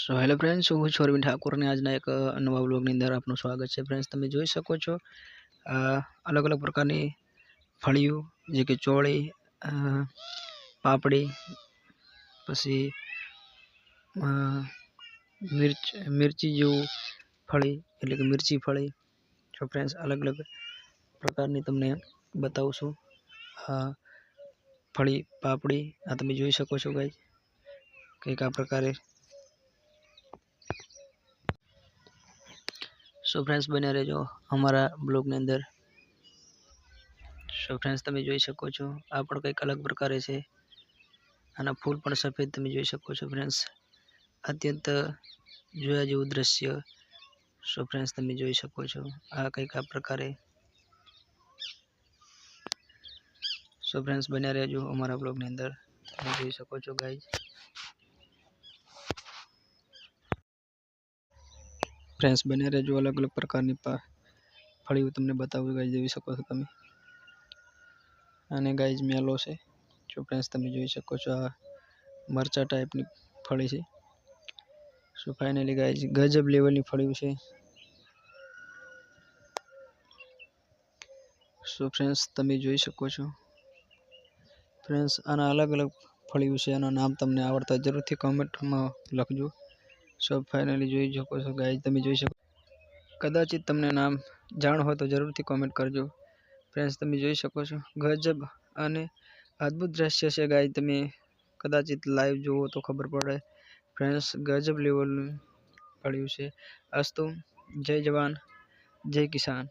So hello friends હું છું અરવિંદ ઠાકોર આજના એક નવા બ્લોગની અંદર આપનું સ્વાગત છે. ફ્રેન્ડ્સ તમે જોઈ શકો છો અલગ અલગ પ્રકારની ફળીઓ જે કે ચોળી પાપડી, પછી મિર્ચ, મિરચી જેવું ફળી, એટલે કે મિરચી ફળી. જો ફ્રેન્ડ્સ અલગ અલગ પ્રકારની તમને બતાવું છું. ફળી, પાપડી, આ તમે જોઈ શકો છો ગાઈ કંઈક આ પ્રકારે સો ફ્રેન્ડ્સ બન્યા રહેજો અમારા બ્લોગની અંદર. સો ફ્રેન્ડ્સ તમે જોઈ શકો છો, આ પણ કંઈક અલગ પ્રકારે છે. આના ફૂલ પણ સફેદ તમે જોઈ શકો છો ફ્રેન્ડ્સ અત્યંત જોયા જેવું દ્રશ્ય. સો ફ્રેન્ડ્સ તમે જોઈ શકો છો, આ કંઈક આ પ્રકારે. સો ફ્રેન્ડ્સ બન્યા રહેજો અમારા બ્લોગની અંદર. તમે જોઈ શકો છો ગાઈઝ ફ્રેન્ડ્સ બન્યા રહેજો અલગ અલગ પ્રકારની ફળી ફળીઓ તમને બતાવું ગાઈ જોઈ શકો છો તમે. અને ગાઈઝ મેલો છે. જો ફ્રેન્ડ્સ તમે જોઈ શકો છો આ મરચા ટાઈપની ફળી છે. સો ફાઇનલી ગાઈઝ ગજબ લેવલની ફળીઓ છે. સો ફ્રેન્ડ્સ તમે જોઈ શકો છો. ફ્રેન્ડ્સ આના અલગ અલગ ફળીઓ છે. આના નામ તમને આવડતા જરૂરથી કોમેન્ટમાં લખજો. સો ફાઇનલી જોઈ શકો છો ગાઈઝ તમે જોઈ શકો કદાચિત તમને નામ જાણ હોય તો જરૂરથી કોમેન્ટ કરજો. ફ્રેન્ડ્સ તમે જોઈ શકો છો, ગજબ અને અદ્ભુત દ્રશ્ય છે ગાઈઝ તમે કદાચિત લાઈવ જુઓ તો ખબર પડે. ફ્રેન્ડ્સ ગજબ લેવલનું પડ્યું છે. અસ્તુ, જય જવાન, જય કિસાન.